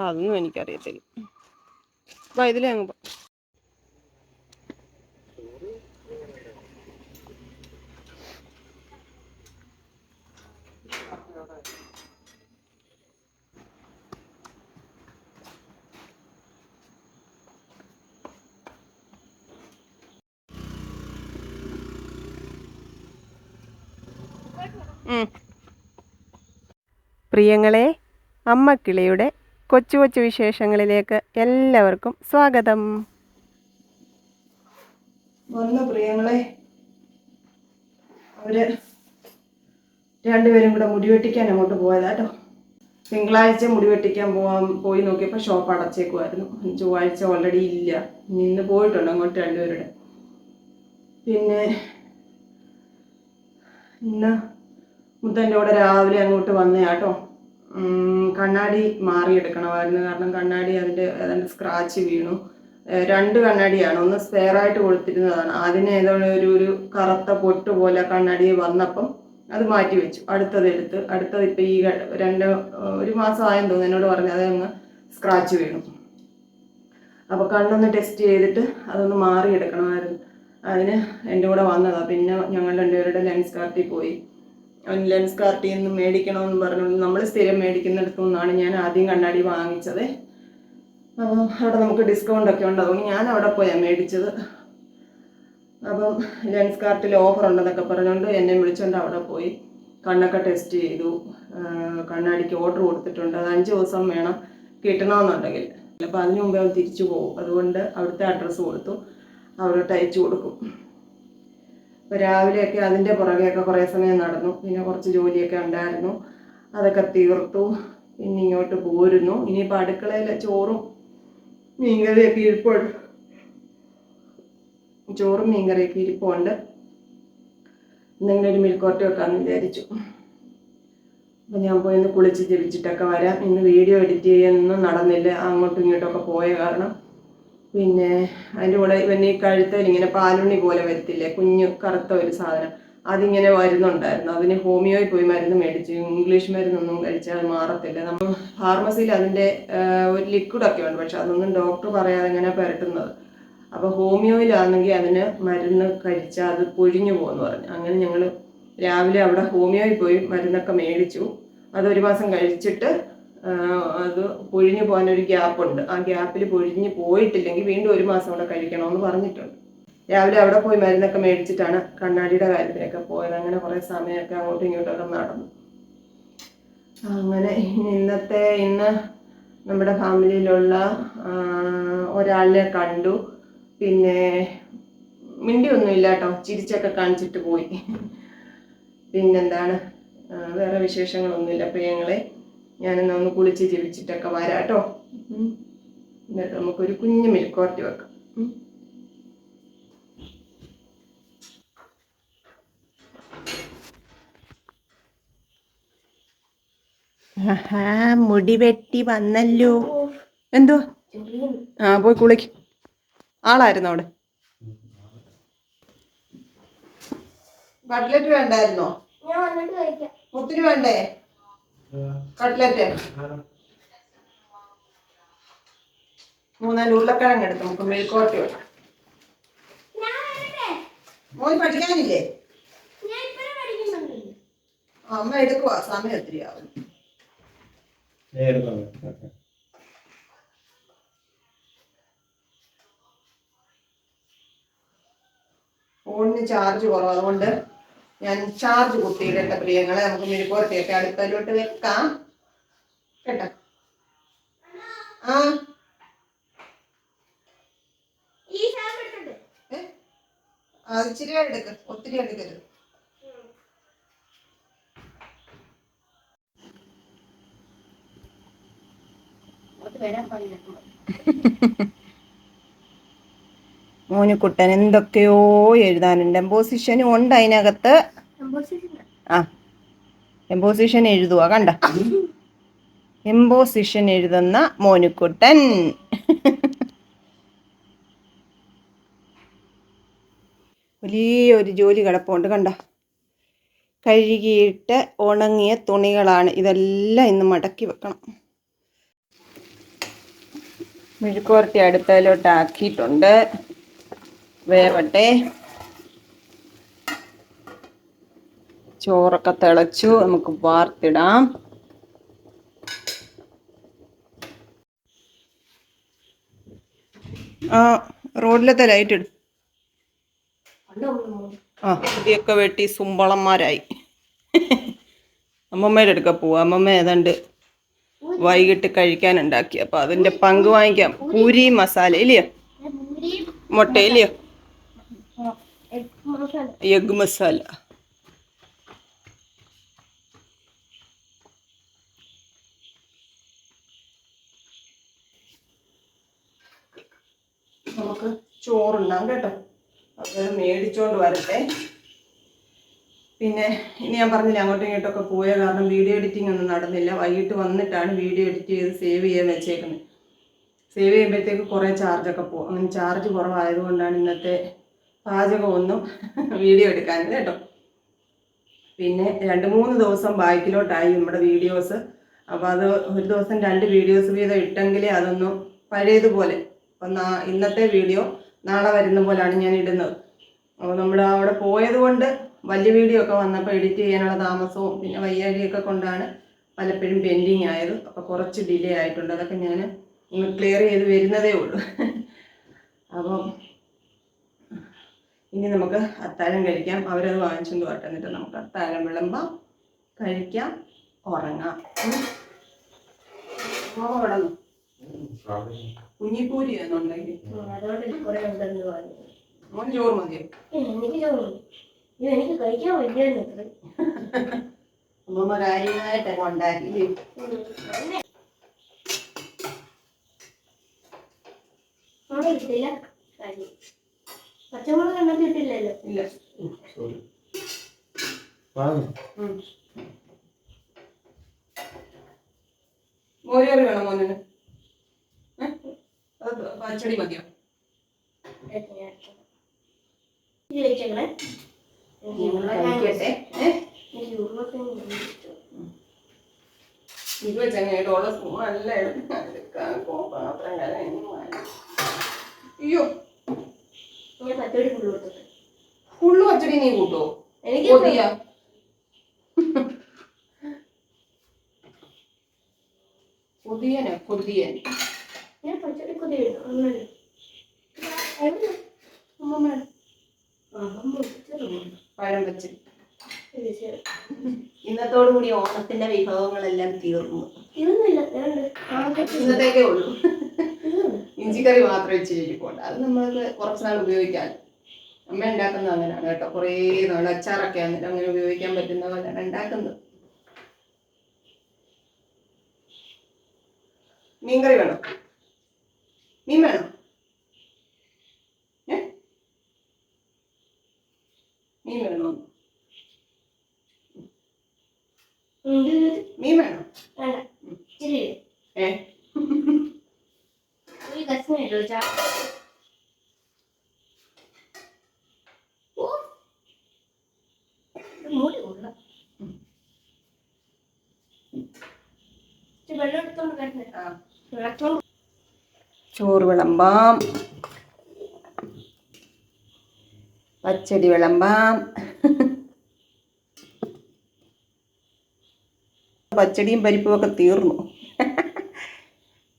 അതൊന്നും എനിക്കറിയത്തില്ല അപ്പൊ ഇതിലേ അങ്ങ് പോ. പ്രിയങ്ങളെ അമ്മക്കിളിയുടെ കൊച്ചു കൊച്ചു വിശേഷങ്ങളിലേക്ക് എല്ലാവർക്കും സ്വാഗതം. വന്നു പ്രിയങ്ങളെ അവർ രണ്ടുപേരും കൂടെ മുടി വെട്ടിക്കാൻ അങ്ങോട്ട് പോയതാട്ടോ തിങ്കളാഴ്ച മുടി വെട്ടിക്കാൻ പോവാൻ പോയി നോക്കിയപ്പോൾ ഷോപ്പ് അടച്ചേക്കുമായിരുന്നു ചൊവ്വാഴ്ച ഓൾറെഡി ഇല്ല. നിന്ന് പോയിട്ടുണ്ട് അങ്ങോട്ട് രണ്ടുപേരുടെ. പിന്നെ ഇന്ന് മുത്തന്റെ കൂടെ രാവിലെ അങ്ങോട്ട് വന്നയാട്ടോ കണ്ണാടി മാറിയെടുക്കണമായിരുന്നു. കാരണം കണ്ണാടി അതിന്റെ അതിന്റെ സ്ക്രാച്ച് വീണു. രണ്ട് കണ്ണാടിയാണ്. ഒന്ന് സ്പെയർ ആയിട്ട് കൊടുത്തിരുന്നതാണ്. അതിന് ഏതോ ഒരു ഒരു കറുത്ത പൊട്ട് പോലെ കണ്ണാടി വന്നപ്പം അത് മാറ്റി വെച്ചു. അടുത്തത് എടുത്ത് അടുത്തത് ഇപ്പം ഈ രണ്ട് ഒരു മാസം ആയെന്ന് തോന്നുന്നു. എന്നോട് പറഞ്ഞു അത് അങ്ങ് സ്ക്രാച്ച് വീണു. അപ്പോൾ കണ്ണൊന്ന് ടെസ്റ്റ് ചെയ്തിട്ട് അതൊന്ന് മാറിയെടുക്കണമായിരുന്നു. അതിന് എന്റെ കൂടെ വന്നതാണ് പിന്നെ ഞങ്ങൾ രണ്ടുപേരുടെ ലെൻസ് കാർട്ടിൽ പോയി. ലെൻസ് കാർട്ടിൽ നിന്ന് മേടിക്കണമെന്ന് പറഞ്ഞുകൊണ്ട് നമ്മൾ സ്ഥിരം മേടിക്കുന്നിടത്തു നിന്നാണ് ഞാൻ ആദ്യം കണ്ണാടി വാങ്ങിച്ചത്. അവിടെ നമുക്ക് ഡിസ്കൗണ്ട് ഒക്കെ ഉണ്ട്. അതുകൊണ്ട് ഞാൻ അവിടെ പോയാണ് മേടിച്ചത്. അപ്പം ലെൻസ് കാർട്ടിൽ ഓഫർ ഉണ്ടെന്നൊക്കെ പറഞ്ഞുകൊണ്ട് എന്നെ വിളിച്ചുകൊണ്ട് അവിടെ പോയി. കണ്ണൊക്കെ ടെസ്റ്റ് ചെയ്തു. കണ്ണാടിക്ക് ഓർഡർ കൊടുത്തിട്ടുണ്ട്. അത് അഞ്ച് ദിവസം വേണം കിട്ടണമെന്നുണ്ടെങ്കിൽ. അപ്പോൾ അതിനു മുമ്പേ തിരിച്ചു പോകും. അതുകൊണ്ട് അവിടുത്തെ അഡ്രസ്സ് കൊടുത്തു. അവരോട്ട് അയച്ചു കൊടുക്കും. രാവിലെയൊക്കെ അതിന്റെ പുറകെയൊക്കെ കുറേ സമയം നടന്നു. പിന്നെ കുറച്ച് ജോലിയൊക്കെ ഉണ്ടായിരുന്നു. അതൊക്കെ തീർത്തു. പിന്നെ ഇങ്ങോട്ട് പോരുന്നു. ഇനിയിപ്പോൾ അടുക്കളയിൽ ചോറും മീൻകറിയൊക്കെ ഇരിപ്പുണ്ട്. ചോറും മീൻകറിയൊക്കെ ഇരിപ്പുണ്ട്. എന്തെങ്കിലും ഒരു മിൽക്കോട്ട് വെക്കാമെന്ന് വിചാരിച്ചു. അപ്പം ഞാൻ പോയി ഒന്ന് കുളിച്ച് ജപിച്ചിട്ടൊക്കെ വരാം. ഇന്ന് വീഡിയോ എഡിറ്റ് ചെയ്യാനൊന്നും നടന്നില്ല. അങ്ങോട്ടും ഇങ്ങോട്ടും ഒക്കെ പോയ കാരണം. പിന്നെ അതിന്റെ കൂടെ ഇവന് ഈ കഴുത്തിൽ ഇങ്ങനെ പാലുണ്ണി പോലെ വരത്തില്ലേ? കുഞ്ഞു കറുത്ത ഒരു സാധനം. അതിങ്ങനെ വരുന്നുണ്ടായിരുന്നു. അതിന് ഹോമിയോയിൽ പോയി മരുന്ന് മേടിച്ചു. ഇംഗ്ലീഷ് മരുന്നൊന്നും കഴിച്ചാൽ അത് മാറത്തില്ല. നമ്മൾ ഫാർമസിയിൽ അതിന്റെ ഒരു ലിക്വിഡൊക്കെ ഉണ്ട്. പക്ഷെ അതൊന്നും ഡോക്ടർ പറയാതെ ഇങ്ങനെ പുരട്ടുന്നത്? അപ്പോൾ ഹോമിയോയിലാണെങ്കിൽ അതിന് മരുന്ന് കഴിച്ചാൽ അത് പൊഴിഞ്ഞു പോകുമെന്ന് പറഞ്ഞു. അങ്ങനെ ഞങ്ങൾ രാവിലെ അവിടെ ഹോമിയോയിൽ പോയി മരുന്നൊക്കെ മേടിച്ചു. അത് ഒരു മാസം കഴിച്ചിട്ട് അത് പൊഴിഞ്ഞു പോകാനൊരു ഗ്യാപ്പുണ്ട് ആ ഗ്യാപ്പിൽ പൊഴിഞ്ഞ് പോയിട്ടില്ലെങ്കിൽ വീണ്ടും ഒരു മാസം കൂടെ കഴിക്കണമെന്ന് പറഞ്ഞിട്ടുണ്ട്. രാവിലെ അവിടെ പോയി മരുന്നൊക്കെ മേടിച്ചിട്ടാണ് കണ്ണാടിയുടെ കാര്യത്തിനൊക്കെ പോയത്. അങ്ങനെ കുറേ സമയമൊക്കെ അങ്ങോട്ടും ഇങ്ങോട്ടൊക്കെ നടന്നു. അങ്ങനെ ഇന്നത്തെ ഇന്ന് നമ്മുടെ ഫാമിലിയിലുള്ള ഒരാളിനെ കണ്ടു. പിന്നെ മിണ്ടിയൊന്നും ഇല്ല കേട്ടോ ചിരിച്ചൊക്കെ കാണിച്ചിട്ട് പോയി. പിന്നെന്താണ്? വേറെ വിശേഷങ്ങളൊന്നുമില്ല. പ്രിയങ്ങളെ ഞാനെന്നാ ഒന്ന് കുളിച്ച് ജീവിച്ചിട്ടൊക്കെ വരാം കേട്ടോ. എന്നിട്ട് നമുക്കൊരു കുഞ്ഞു മിൽക്കോർട്ടി വെക്കാം. ആഹാ, മുടി വെട്ടി വന്നല്ലോ. എന്തോ ആ പോയി കുളിക്ക്. ആളായിരുന്നു അവിടെ. കട്ട്ലറ്റ് വേണ്ടായിരുന്നോ? ഒത്തിരി വേണ്ടേ? കട്ട്ലറ്റ്. മൂന്നാൽ ഉരുളക്കിഴങ്ങ് എടുത്ത്. നമുക്ക് മെഴുക്കോട്ടി വെക്കാം. മോൻ പഠിക്കാനില്ലേ? അമ്മ എടുക്കുവാ. സമയം ഒത്തിരി ആവും. ഫോണിന് ചാർജ് കുറവ്. അതുകൊണ്ട് ഞാൻ ചാർജ് കുത്തിയിടേണ്ട പ്രിയങ്ങളെ. നമുക്ക് മെഴുക്കോട്ടിയൊക്കെ അടുത്തലോട്ട് വെക്കാം. കേട്ടോ. ആ. ഇച്ചിരി എടുക്ക്. ഒത്തിരി എടുക്കരുത്. മോനുക്കുട്ടൻ എന്തൊക്കെയോ എഴുതാനുണ്ട്. എംപോസിഷനും ഉണ്ട് അതിനകത്ത്. ആ. എംപോസിഷൻ എഴുതുക കണ്ട? എംപോസിഷൻ എഴുതുന്ന മോനുക്കുട്ടൻ. വലിയൊരു ജോലി കിടപ്പുണ്ട് കണ്ട? കഴുകിയിട്ട് ഉണങ്ങിയ തുണികളാണ്. ഇതെല്ലാം ഇന്ന് മടക്കി വെക്കണം. മെഴുക്കുവരട്ടി അടുപ്പയിലോട്ട് ആക്കിയിട്ടുണ്ട് വേവട്ടെ. ചോറൊക്കെ തിളച്ചു. നമുക്ക് വാർത്തിടാം. ആ റോഡിലത്തെ ലൈറ്റ് ഇടും ആ ഇതൊക്കെ വെട്ടി സുമ്പളന്മാരായി. അമ്മമ്മയുടെ അടുക്ക പോവാ. അമ്മമ്മ ഏതാണ്ട് വൈകിട്ട് കഴിക്കാൻ ഉണ്ടാക്കി. അപ്പൊ അതിന്റെ പങ്ക് വാങ്ങിക്കാം. പൂരി മസാല. ഇല്ലയോ? മുട്ട ഇല്ലയോ? എഗ് മസാല. നമുക്ക് ചോറുണ്ടാവും കേട്ടോ. അത് മേടിച്ചോണ്ട് വരട്ടെ. പിന്നെ ഇനി ഞാൻ പറഞ്ഞില്ല അങ്ങോട്ടും ഇങ്ങോട്ടൊക്കെ പോയ കാരണം വീഡിയോ എഡിറ്റിംഗ് ഒന്നും നടന്നില്ല. വൈകിട്ട് വന്നിട്ടാണ് വീഡിയോ എഡിറ്റ് ചെയ്ത് സേവ് ചെയ്യാൻ വെച്ചേക്കുന്നത്. സേവ് ചെയ്യുമ്പോഴത്തേക്ക് കുറേ ചാർജൊക്കെ പോകും. അങ്ങനെ ചാർജ് കുറവായതുകൊണ്ടാണ് ഇന്നത്തെ പാചകമൊന്നും വീഡിയോ എടുക്കാനത് കേട്ടോ. പിന്നെ രണ്ട് മൂന്ന് ദിവസം ബാക്കിലോട്ടായി നമ്മുടെ വീഡിയോസ്. അപ്പോൾ അത് ഒരു ദിവസം രണ്ട് വീഡിയോസ് വീതം ഇട്ടെങ്കിലേ അതൊന്നും പഴയതുപോലെ അപ്പം നാ ഇന്നത്തെ വീഡിയോ നാളെ വരുന്ന പോലെയാണ് ഞാൻ ഇടുന്നത്. അപ്പോൾ നമ്മൾ അവിടെ പോയത് കൊണ്ട് വലിയ വീഡിയോ ഒക്കെ വന്നപ്പോൾ എഡിറ്റ് ചെയ്യാനുള്ള താമസവും പിന്നെ വയ്യാഴിയൊക്കെ കൊണ്ടാണ് പലപ്പോഴും പെൻഡിങ് ആയത്. അപ്പോൾ കുറച്ച് ഡിലേ ആയിട്ടുണ്ട്. അതൊക്കെ ഞാൻ ക്ലിയർ ചെയ്ത് വരുന്നതേ ഉള്ളൂ. അപ്പം ഇനി നമുക്ക് അത്താഴം കഴിക്കാം. അവരത് വാങ്ങിച്ചുകൊണ്ട് വരട്ടെ. എന്നിട്ട് നമുക്ക് അത്താഴം വിളമ്പാം കഴിക്കാം ഉറങ്ങാം. ഓ നിന്നോ? കുഞ്ഞിപ്പൂരി എന്നുണ്ടെങ്കിൽ മോൻ ചോറ് മതിയോ എനിക്ക് ചോറും ഇത് എനിക്ക് കഴിക്കാൻ വലിയ അമ്മമ്മ കാര്യമായിട്ടൊക്കെ ഉണ്ടാക്കി പച്ചമുളക് ഇട്ടില്ലല്ലോ. ഇല്ല. മോരുകറി വേണം? അത് പച്ചടി മതിയോ? ഇത് സ്പൂൺ അല്ല എടുക്കാൻ പാത്രം കലം അയ്യോ. ഞാൻ പച്ചടി ഫുള്ള് പച്ചടി നീ കൂട്ടോ? എനിക്ക് കൊതിയ കൊതിയനെ കൊതിയൻ ഞാൻ പച്ചടി കൊതി ഒന്നുമില്ല എവിടെ അമ്മമ്മ അമ്മ വിളിച്ചത് പഴം ഇന്നത്തോടു കൂടി ഓണത്തിന്റെ വിഭവങ്ങളെല്ലാം തീർന്നു. ഇന്നത്തേക്കേ ഉള്ളൂ. ഇഞ്ചിക്കറി മാത്രം ഇച്ചിരി പോകണ്ട അത് നമ്മൾക്ക് കുറച്ച് നാൾ ഉപയോഗിക്കാൻ. അമ്മ ഉണ്ടാക്കുന്നത് അങ്ങനെയാണ് കേട്ടോ. കുറേ നാൾ അച്ചാറൊക്കെ ആണെങ്കിലും അങ്ങനെ ഉപയോഗിക്കാൻ പറ്റുന്ന പോലെയാണ് ഉണ്ടാക്കുന്നത്. മീൻകറി വേണോ? മീൻ വേണോ? ഏ? മീൻ വേണോ. മീൻ വേണോ? ഏ? വെള്ളം എടുത്തോണ്ട് ആ. വെള്ളത്തോണ്ട് ചോറ് വിളമ്പാം. പച്ചടി വിളമ്പാം. പച്ചടിയും പരിപ്പും ഒക്കെ തീർന്നു.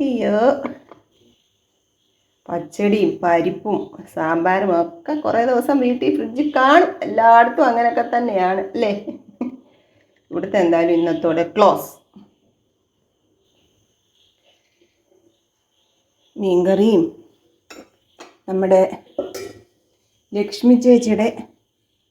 അയ്യോ. പച്ചടിയും പരിപ്പും സാമ്പാറും ഒക്കെ കുറേ ദിവസം വീട്ടിൽ ഫ്രിഡ്ജിൽ കാണും. എല്ലായിടത്തും അങ്ങനെയൊക്കെ തന്നെയാണ് അല്ലേ? ഇവിടുത്തെ എന്തായാലും ഇന്നത്തോടെ ക്ലോസ് മീൻകറിയും. നമ്മുടെ ലക്ഷ്മി ചേച്ചിയുടെ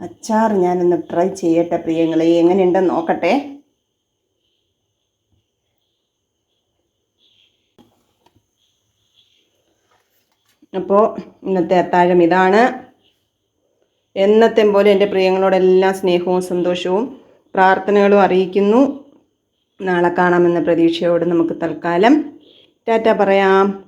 അച്ചാർ ഞാനൊന്ന് ട്രൈ ചെയ്യട്ടെ പ്രിയങ്ങളെ. എങ്ങനെയുണ്ടെന്ന് നോക്കട്ടെ. അപ്പോൾ ഇന്നത്തെ അത്താഴം ഇതാണ്. എന്നത്തെ പോലെ എന്റെ പ്രിയങ്ങളോടെല്ലാം സ്നേഹവും സന്തോഷവും പ്രാർത്ഥനകളും അറിയിക്കുന്നു. നാളെ കാണാമെന്ന പ്രതീക്ഷയോട് നമുക്ക് തൽക്കാലം. ടാറ്റ പറയാം.